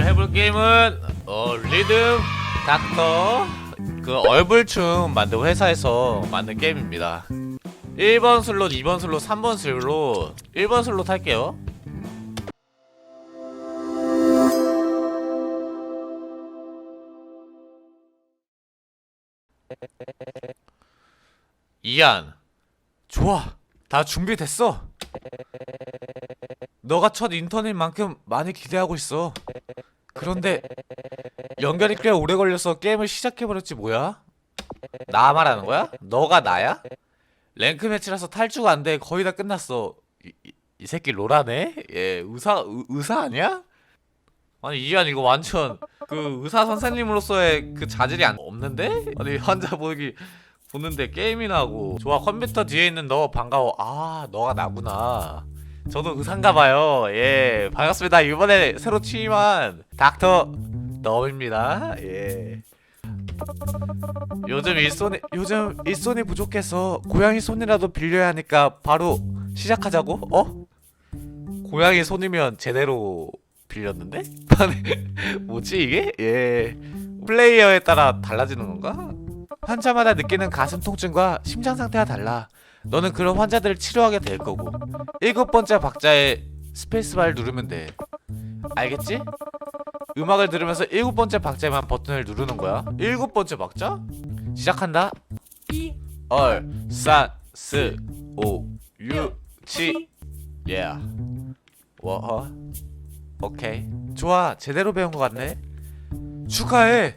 오늘 해볼 게임은 어, 리듬 닥터. 그 얼불춤 만든 회사에서 만든 게임입니다. 1번 슬롯, 2번 슬롯, 3번 슬롯. 1번 슬롯 할게요. 이안 좋아. 다 준비됐어. 너가 첫 인턴인 만큼 많이 기대하고 있어 그런데 연결이 꽤 오래 걸려서 게임을 시작해버렸지 뭐야? 나 말하는 거야? 너가 나야? 랭크 매치라서 탈주가 안 돼 거의 다 끝났어 이, 이, 이 새끼 로라네? 예 의사 의, 의사 아니야? 아니 이한 이거 완전 그 의사 선생님으로서의 그 자질이 안, 없는데? 아니 환자 보기 보는데 게임이나 하고 좋아 컴퓨터 뒤에 있는 너 반가워 아 너가 나구나 저도 의사인가 봐요. 예 반갑습니다. 이번에 새로 취임한 닥터 너입니다. 예. 요즘 일손이 요즘 일손이 부족해서 고양이 손이라도 빌려야 하니까 바로 시작하자고? 어? 고양이 손이면 제대로 빌렸는데? 뭐지 이게? 예. 플레이어에 따라 달라지는 건가? 환자마다 느끼는 가슴 통증과 심장 상태가 달라. 너는 그런 환자들을 치료하게 될 거고. 일곱 번째 박자에 스페이스바를 누르면 돼. 알겠지? 음악을 들으면서 일곱 번째 박자에만 버튼을 누르는 거야. 일곱 번째 박자? 시작한다. 2, 얼, 산, 스, 오, 유, 치, 예. 워, 어? 오케이. 좋아. 제대로 배운 것 같네. 축하해.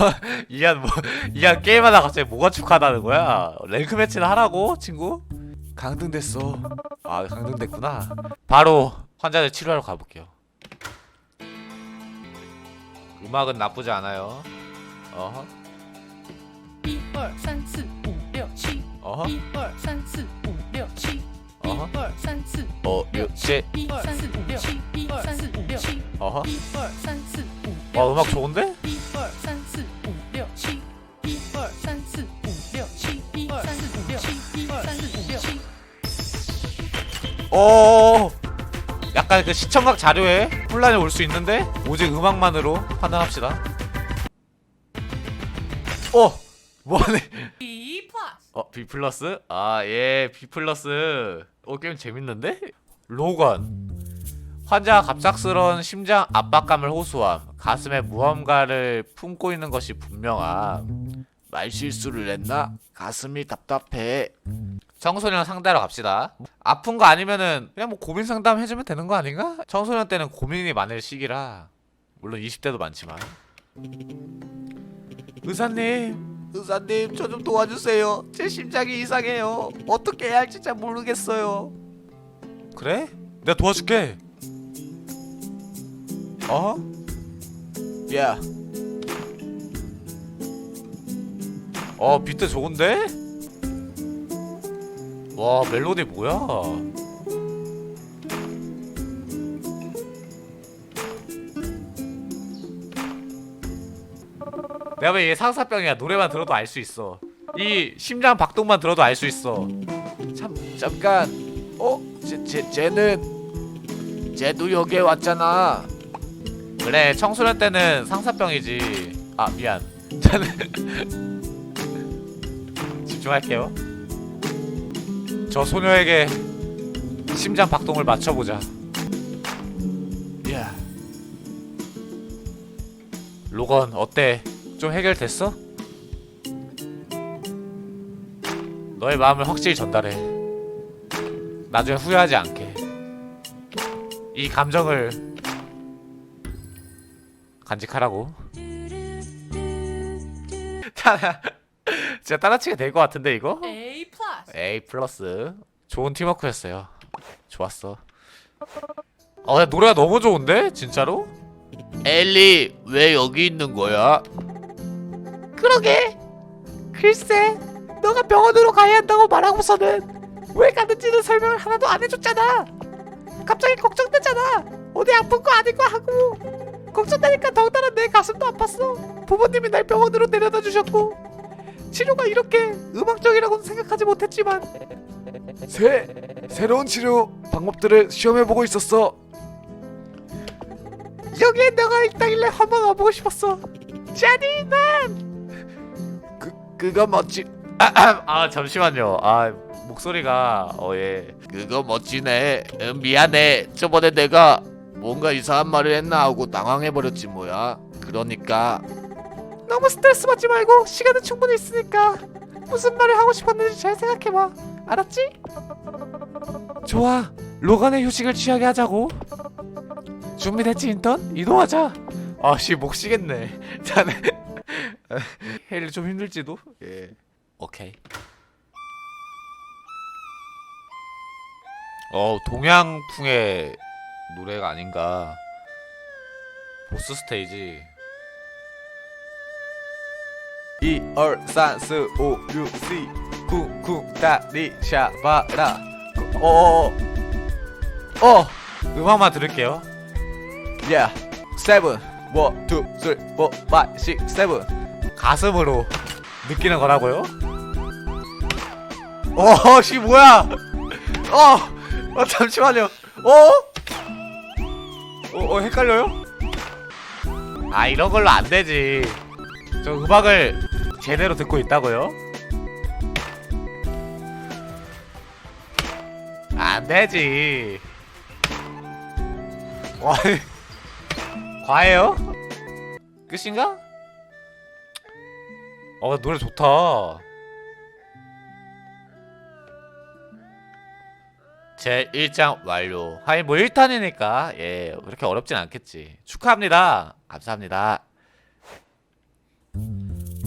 이한 뭐 이한 게임하다 갑자기 뭐가 축하다는 거야? 랭크 매치를 하라고 친구? 강등됐어. 아 강등됐구나. 바로 환자들 치료하러 가볼게요. 음악은 나쁘지 않아요. 어허 一二三四五六七， 어허 一二三四五六七，一 어허 二三四 어 六 6, 七 7 一二四五六七，一二三四五六七， 어허 一二三四五 와 六 음악 七， 좋은데? 一二三 어 약간 그 시청각 자료에 혼란이 올 수 있는데 오직 음악만으로 판단합시다. 어 뭐하네? B plus 어, B 플러스? 아, 예, B 플러스. 어, 게임 재밌는데? 로건. 환자가 갑작스러운 심장 압박감을 호소함. 가슴에 무언가를 품고 있는 것이 분명함. 말실수를 했나? 가슴이 답답해. 청소년 상대로 갑시다. 아픈 거 아니면은 그냥 뭐 고민 상담 해주면 되는 거 아닌가? 청소년 때는 고민이 많을 시기라. 물론 20대도 많지만. 의사님, 의사님 저 좀 도와주세요. 제 심장이 이상해요. 어떻게 해야 할지 잘 모르겠어요. 그래? 내가 도와줄게. 어? 야. 어 비트 좋은데? 와 멜로디 뭐야? 내가 왜얘 상사병이야? 노래만 들어도 알 수 있어. 이 심장 박동만 들어도 알 수 있어. 참 잠깐. 어? 쟤, 쟤, 쟤는 쟤도 여기에 왔잖아. 그래 청소년 때는 상사병이지. 아 미안. 저는 집중할게요 저 소녀에게 심장 박동을 맞춰보자 야 로건 어때? 좀 해결됐어? 너의 마음을 확실히 전달해. 나중에 후회하지 않게. 이 감정을 간직하라고. 진짜 따라치게 될 것 같은데 이거? A plus A 플러스. 좋은 팀워크였어요. 좋았어. 어, 근데 노래가 너무 좋은데? 진짜로? 엘리, 왜 여기 있는 거야? 그러게. 글쎄, 너가 병원으로 가야 한다고 말하고서는 왜 가는지는 설명을 하나도 안 해줬잖아. 갑자기 걱정되잖아. 어디 아픈 거 아닌 거 하고. 걱정되니까 더군다나 내 가슴도 아팠어. 부모님이 날 병원으로 데려다 주셨고 치료가 이렇게 음악적이라고는 생각하지 못했지만 새 새로운 치료 방법들을 시험해 보고 있었어. 여기에 너가 있다길래 한번 와보고 싶었어 잔인한 그 그거 멋지 아, 아 잠시만요 아 목소리가 어예 그거 멋지네. 음, 미안해. 저번에 내가 뭔가 이상한 말을 했나 하고 당황해버렸지 뭐야. 그러니까 너무 스트레스 받지 말고 시간은 충분히 있으니까 무슨 말을 하고 싶었는지 잘 생각해봐. 알았지? 좋아. 로간의 휴식을 취하게 하자고. 준비됐지 인턴? 이동하자. 아씨 목 쉬겠네. 자네 헬리 좀 힘들지도? 예. 오케이. 어 동양풍의 노래가 아닌가. 보스 스테이지 一二三四五六七쿵쿵 다리 샤바라 어어어 어 음악만 들을게요 yeah seven one two three four five six seven 가슴으로 느끼는 거라고요? 어씨 뭐야 어, 어 잠시만요 어? 어, 어 헷갈려요? 아 이런 걸로 안 되지 저 음악을 제대로 듣고 있다고요? 안 되지. 와, 과해요? 끝인가? 어 노래 좋다. 제 1장 완료. 아니 뭐 1탄이니까 예 그렇게 어렵진 않겠지. 축하합니다. 감사합니다.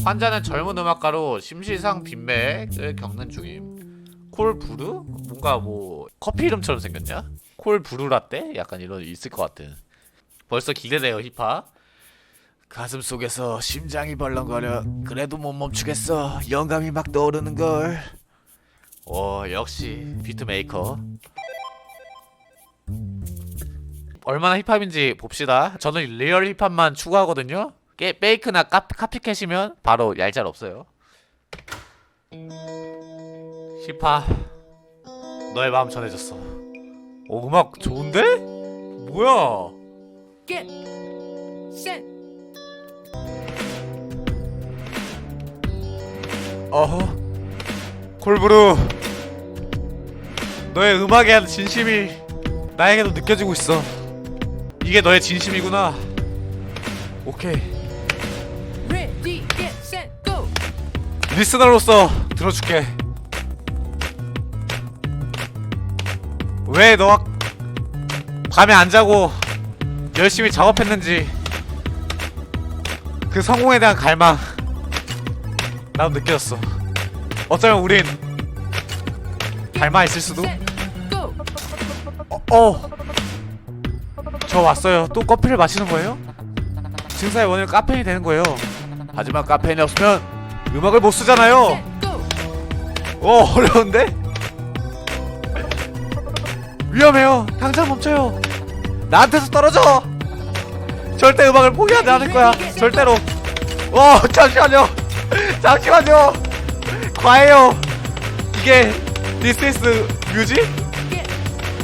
환자는 젊은 음악가로 심시상 빈맥을 겪는 중임. 콜 브루? 뭔가 뭐 커피 이름처럼 생겼냐? 콜 브루 라떼? 약간 이런 있을 것 같은. 벌써 기대돼요 힙합. 가슴 속에서 심장이 벌렁거려. 그래도 못 멈추겠어. 영감이 막 떠오르는 걸. 오 역시 비트 메이커. 얼마나 힙합인지 봅시다. 저는 리얼 힙합만 추구하거든요. 깨, 페이크나 카, 카피캣이면 바로 얄짤 없어요. 힙합 너의 마음 전해졌어. 오 음악 좋은데? 뭐야? Get set. 어허 콜브루 너의 음악에 대한 진심이 나에게도 느껴지고 있어 이게 너의 진심이구나 오케이 리스너로서 들어줄게 왜 너가 밤에 안 자고 열심히 작업했는지 그 성공에 대한 갈망 나도 느껴졌어 어쩌면 우린 닮아 있을 수도 go. 어. 저 왔어요. 또 커피를 마시는 거예요? 증사의 원인 카페인이 되는 거예요. 하지만 카페인이 없으면 음악을 못 쓰잖아요. 어 어려운데? 위험해요. 당장 멈춰요. 나한테서 떨어져. 절대 음악을 포기하지 않을 거야. 절대로. 어 잠시만요. 잠시만요. 과해요. 이게 This is music?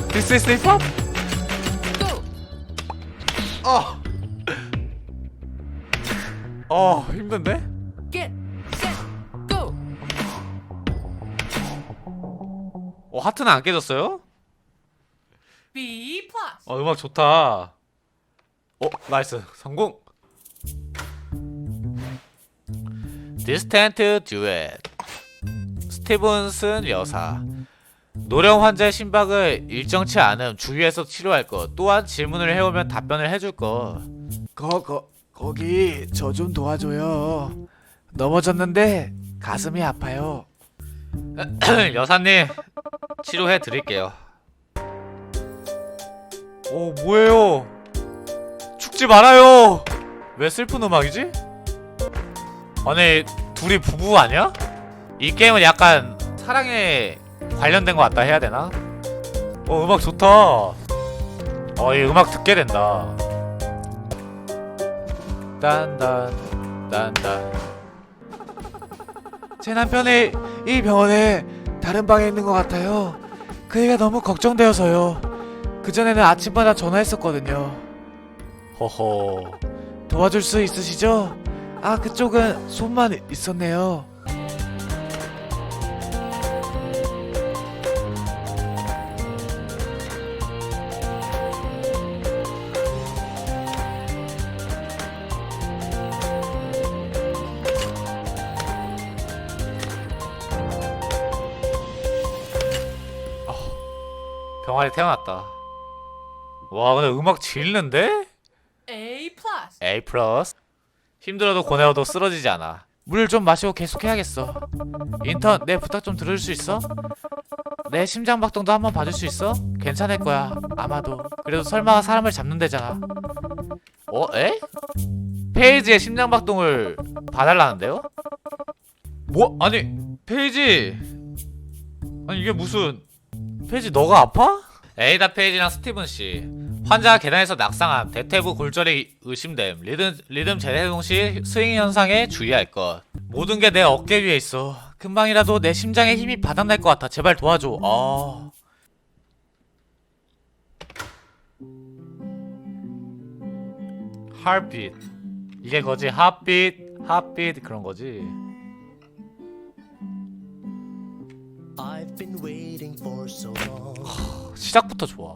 This is hip hop? 어. 어 힘든데? 어 하트는 안 깨졌어요? B plus. 어 음악 좋다. 어 나이스 성공. 디스텐트 듀엣 스티븐슨 여사 노령 환자의 심박을 일정치 않음 주위에서 치료할 것 또한 질문을 해오면 답변을 해줄 것 거, 거, 거기 저 좀 도와줘요. 넘어졌는데 가슴이 아파요. 여사님 치료해 드릴게요. 오 뭐예요? 죽지 말아요. 왜 슬픈 음악이지? 아니 둘이 부부 아니야? 이 게임은 약간 사랑에 관련된 것 같다 해야 되나? 어 음악 좋다. 어 이 음악 듣게 된다. 딴딴 딴딴. 제 남편이 이 병원에 다른 방에 있는 것 같아요. 그 애가 너무 걱정되어서요. 그 전에는 아침마다 전화했었거든요. 허허. 도와줄 수 있으시죠? 아, 그쪽은 손만 있었네요. 병아리 태어났다. 와, 근데 음악 질는데? A plus. A 플러스. 힘들어도 고뇌어도 쓰러지지 않아. 물좀 마시고 계속해야겠어. 인턴, 내 부탁 좀 들을 수 있어? 내 심장 박동도 한번 봐줄 수 있어? 괜찮을 거야. 아마도. 그래도 설마 사람을 잡는 데잖아. 어? 에? 페이지의 심장 박동을 봐달라는데요? 뭐? 아니, 페이지. 아니, 이게 무슨. 페이지 너가 아파? 에이다 페이지랑 스티븐 씨. 환자가 계단에서 낙상함, 대퇴부 골절이 의심됨, 리듬, 리듬 재해동 시 스윙 현상에 주의할 것. 모든 게 내 어깨 위에 있어. 금방이라도 내 심장에 힘이 바닥날 것 같아. 제발 도와줘. 아. heartbeat. 이게 거지. heartbeat, heartbeat 그런 거지. I've been waiting for so long, 시작부터 좋아.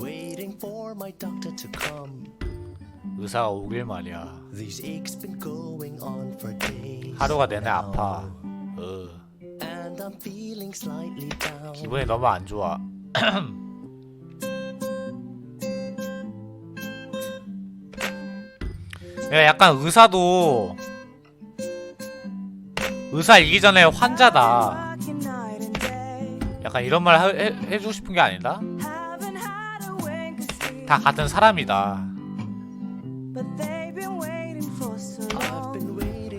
waiting for my doctor to come. 의사가 오길 말이야. These aches been going on for days. 하루가 내내 아파. 어. And I'm feeling slightly down. 기분이 너무 안 좋아. 내가 약간 의사도 의사 이기 전에 환자다. 약간 이런 말 해, 해, 해주고 싶은 게 아니다. 다 같은 사람이다. I've been waiting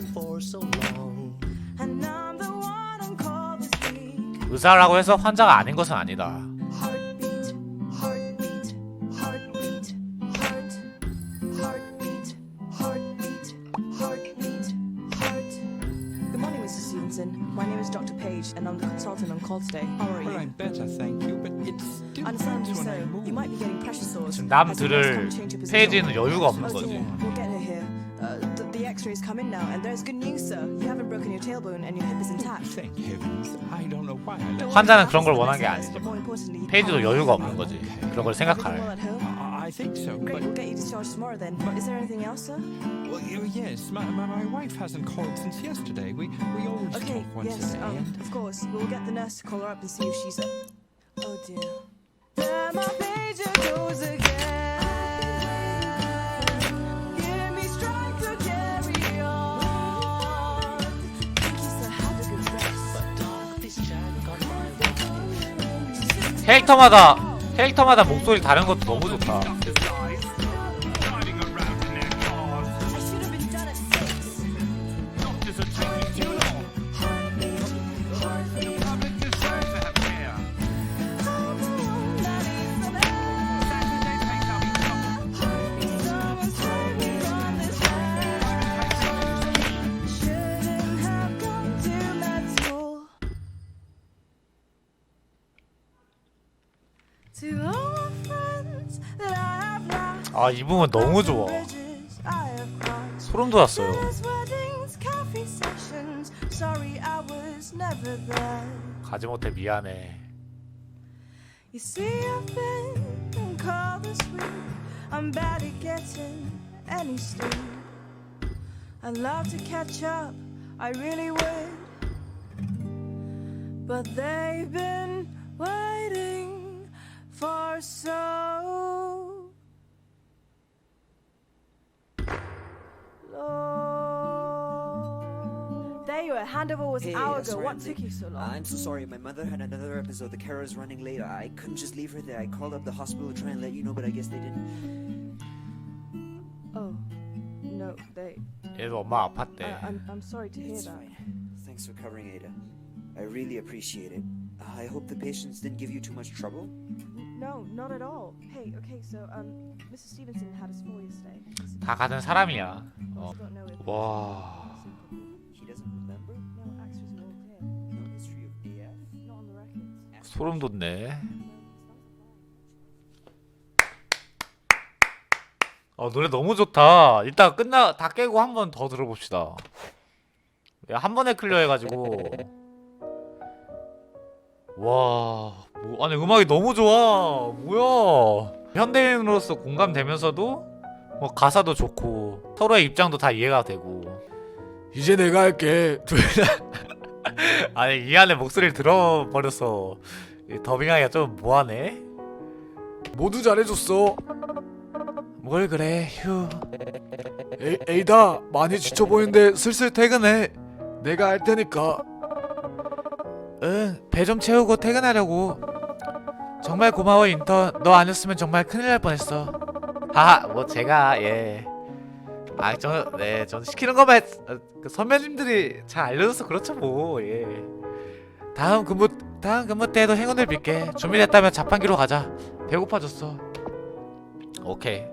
for so long. 의사라고 해서 환자가 아닌 것은 아니다. Page, and I'm the consultant on call today. How are Well, you? I'm better, thank you, but it's still Understandably so. You might be getting pressure sores. 지금 남 들을 can't change your position. 페이지는 여유가 없는 Oh, 거지. We'll get her here. Uh, the, the X-rays come in now, and there's good news, sir. You haven't broken your tailbone, and your hip is intact. Thank heavens. I don't know why I Don't let 환자는 그런 걸 원한 게 아니지만 importantly, 페이지도 여유가 없는 거지. 그런 걸 well 생각할. at home? I I think so, Great, but we'll get you discharged tomorrow then. Is there anything else, sir? well, you- yes, my, my, my wife hasn't called since yesterday. We we always Okay, talk once yes, a day. um, and of course. We'll get the nurse to call her up and see if she's. Oh dear. There my pager goes again. Give me strength to carry on. Thank you, sir. Have a good rest. Doc, this jack got my way. 캐릭터마다 캐릭터마다 목소리 다른 것도 너무 좋다. 아, 이 부분 너무 좋아. 소름 돋았어요. 가지 못해 미안해. I'd love to catch up, I really would. But they've been waiting for so long. There you are. Handover was Hey, an hour uh, ago. sorry, What I'm took late. you so long? I'm so sorry. My mother had another episode. The carer's running late. I couldn't just leave her there. I called up the hospital to try and let you know, but I guess they didn't. Oh, no, they. 얘도 엄마 I, 아팠대. I'm, I'm sorry to hear It's that. fine. Thanks for covering Ada. I really appreciate it. I hope the patients didn't give you too much trouble. No, not at all. Hey, okay, so um, Mr. Stevenson had us fall yesterday. 다 같은 사람이야. 어. I don't know if 와. 소름 돋네. 어 노래 너무 좋다. 이따 끝나 다 깨고 한 번 더 들어봅시다. 야, 한 번에 클리어 해가지고 와 뭐, 아니 음악이 너무 좋아. 뭐야? 현대인으로서 공감되면서도 뭐 가사도 좋고 서로의 입장도 다 이해가 되고 이제 내가 할게. 아니 이 안에 목소리를 들어버려서 이 더빙하기가 좀 뭐하네. 모두 잘해줬어. 뭘 그래 휴. 에이, 에이다 많이 지쳐 보이는데 슬슬 퇴근해. 내가 할 테니까. 응 배 좀 채우고 퇴근하려고. 정말 고마워 인턴. 너 아니었으면 정말 큰일 날 뻔했어. 아뭐 제가 예 아 저네전 시키는 것만 했- 어, 그 선배님들이 잘 알려줘서 그렇죠 뭐 예. 다음 근무 다음 근무 때에도 행운을 빌게. 준비됐다면 자판기로 가자. 배고파졌어. 오케이